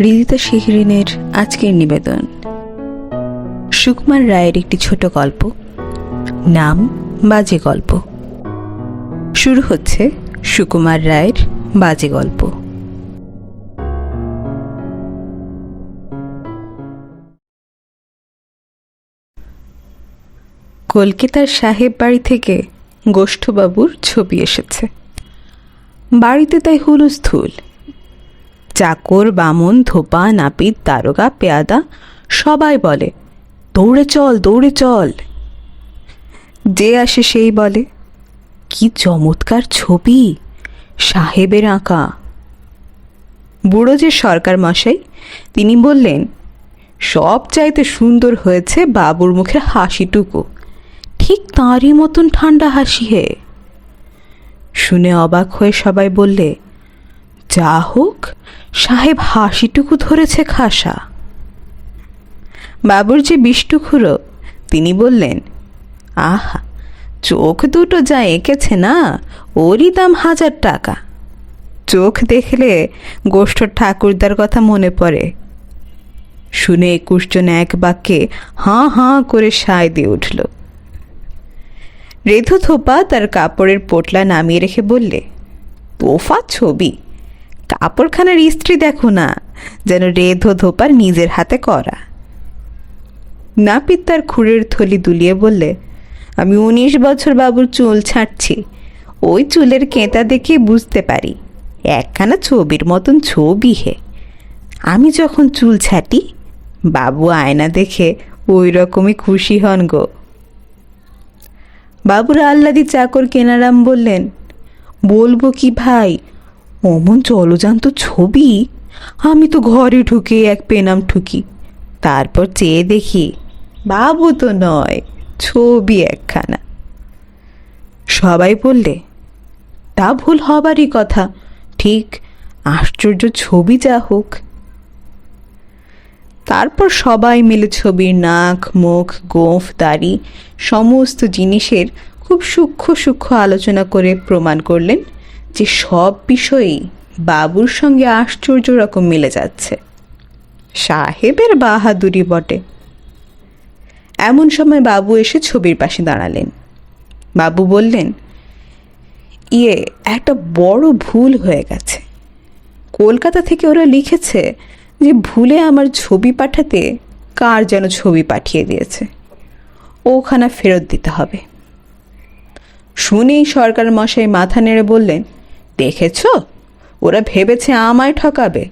রিদিতা শিহরিনের আজকের নিবেদন। সুকুমার রায়ের একটি ছোট গল্প। নাম, বাজে গল্প। শুরু হচ্ছে সুকুমার রায়ের বাজে গল্প। কলকাতার সাহেব বাড়ি থেকে গোষ্ঠবাবুর ছবি এসেছে। বাড়িতে তাই হুলুস্থুল। চাকর, বামন, ধোপা, নাপিত দারোগা পেয়াদা সবাই বলে, দৌড়ে চল দৌড়ে চল। যে আসে সেই বলে, কি চমৎকার ছবি, সাহেবের আঁকা। বুড়ো যে সরকার মশাই, তিনি বললেন, সব চাইতে সুন্দর হয়েছে বাবুর মুখের হাসিটুকু। ঠিক তাঁরই মতন ঠান্ডা হাসি হে। শুনে অবাক হয়ে সবাই বললে যা হোক, সাহেব হাসিটুকু ধরেছে খাসা। বাবুর যে বিষ্টুখুড়ো তিনি বললেন, আহা, চোখ দুটো যা এঁকেছে না, ওরই দাম হাজার টাকা। চোখ দেখলে গোষ্ঠ ঠাকুরদার কথা মনে পড়ে। শুনে একুশ জন এক বাক্যে হাঁ হাঁ করে সায় দিয়ে উঠল। রেধু থোপা তার কাপড়ের পোটলা নামিয়ে রেখে বললে, তোফা ছবি কাপড়খানার ইস্ত্রি দেখো না, যেন রেধো ধোপার নিজের হাতে করা। নাপিত তার খুঁড়ের থলি দুলিয়ে বললে, আমি উনিশ বছর বাবুর চুল ছাঁটছি ওই চুলের কেঁতা দেখে বুঝতে পারি, একখানা ছবির মতন ছবি হে। আমি যখন চুল ছাটি, বাবু আয়না দেখে ওই রকমই খুশি হন গো। বাবুর আহ্লাদি চাকর কেনারাম বললেন, বলব কি ভাই অমন জলজান্ত ছবি। আমি তো ঘরে ঢুকে এক পেনাম ঠুকি। তারপর চেয়ে দেখি, বাবু তো নয়, ছবি একখানা। সবাই বললে, তা ভুল হবারই কথা। ঠিক, আশ্চর্য ছবি যা হোক। তারপর সবাই মিলে ছবির নাক, মুখ, গোঁফ, দাড়ি, সমস্ত জিনিসের খুব সূক্ষ্ম সূক্ষ্ম আলোচনা করে প্রমাণ করলেন যে সব বিষয়েই বাবুর সঙ্গে আশ্চর্য রকম মিলে যাচ্ছে। সাহেবের বাহাদুরি বটে। এমন সময় বাবু এসে ছবির পাশে দাঁড়ালেন। বাবু বললেন ইয়ে একটা বড় ভুল হয়ে গেছে। কলকাতা থেকে ওরা লিখেছে যে ভুলে আমার ছবি পাঠাতে কার যেন ছবি পাঠিয়ে দিয়েছে। ওখানা ফেরত দিতে হবে। শুনেই সরকার মশাই মাথা নেড়ে বললেন দেখেছ? ওরা ভেবেছে আমায় ঠকাবে।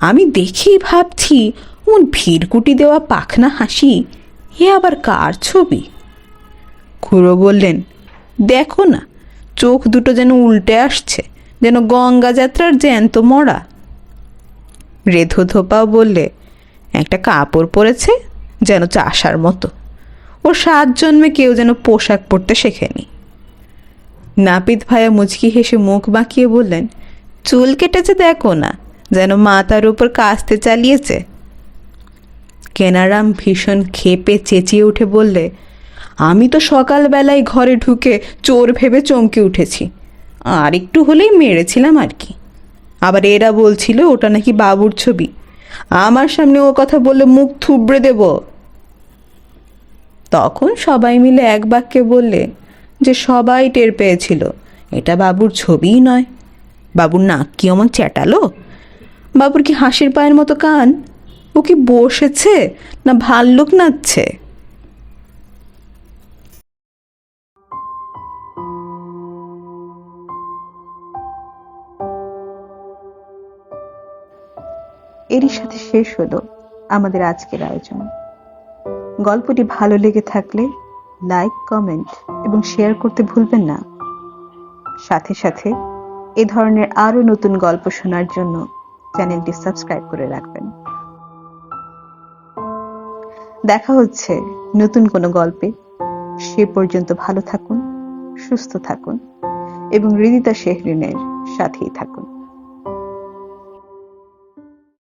আমি দেখেই ভাবছি, উন ভিড়কুটি দেওয়া পাখনা হাসি, এ আবার কার ছবি? খুড়ো বললেন, দেখো না, চোখ দুটো যেন উল্টে আসছে, যেন গঙ্গা যাত্রার জ্যান্ত মরা। রেধো ধোপাও বললে, একটা কাপড় পরেছে, যেন চাষার মতো। ও সাত জন্মে কেউ যেন পোশাক পরতে শেখেনি। নাপিত ভাইয়া মুচকি হেসে মুখ বাঁকিয়ে বললেন, চুল কেটেছে দেখো না, যেন মাথার উপর কাস্তে চালিয়েছে। কেনারাম ভীষণ খেপে চেঁচিয়ে উঠে বললে, আমি তো সকালবেলায় ঘরে ঢুকে চোর ভেবে চমকে উঠেছি, আর একটু হলেই মেরেছিলাম আর কি। আবার এরা বলছিল ওটা নাকি বাবুর ছবি, আমার সামনে ও কথা বললে মুখ থুবড়ে দেব। তখন সবাই মিলে এক বাক্যে বললে যে সবাই টের পেয়েছিল। এটা বাবুর ছবিই নয়। বাবুর নাক কি অমন চ্যাটালো? বাবুর কি হাসির পায়ের মতো কান? ও কি বসেছে না ভাল্লুক নাচছে? এরই সাথে শেষ হলো আমাদের আজকের আয়োজন। গল্পটি ভালো লেগে থাকলে লাইক কমেন্ট এবং শেয়ার করতে ভুলবেন না। সাথে সাথে এ ধরনের আরও নতুন গল্প শোনার জন্য চ্যানেলটি সাবস্ক্রাইব করে রাখবেন। দেখা হচ্ছে নতুন কোনো গল্পে। সে পর্যন্ত ভালো থাকুন, সুস্থ থাকুন এবং হৃদিতা শেহরিনের সাথেই থাকুন।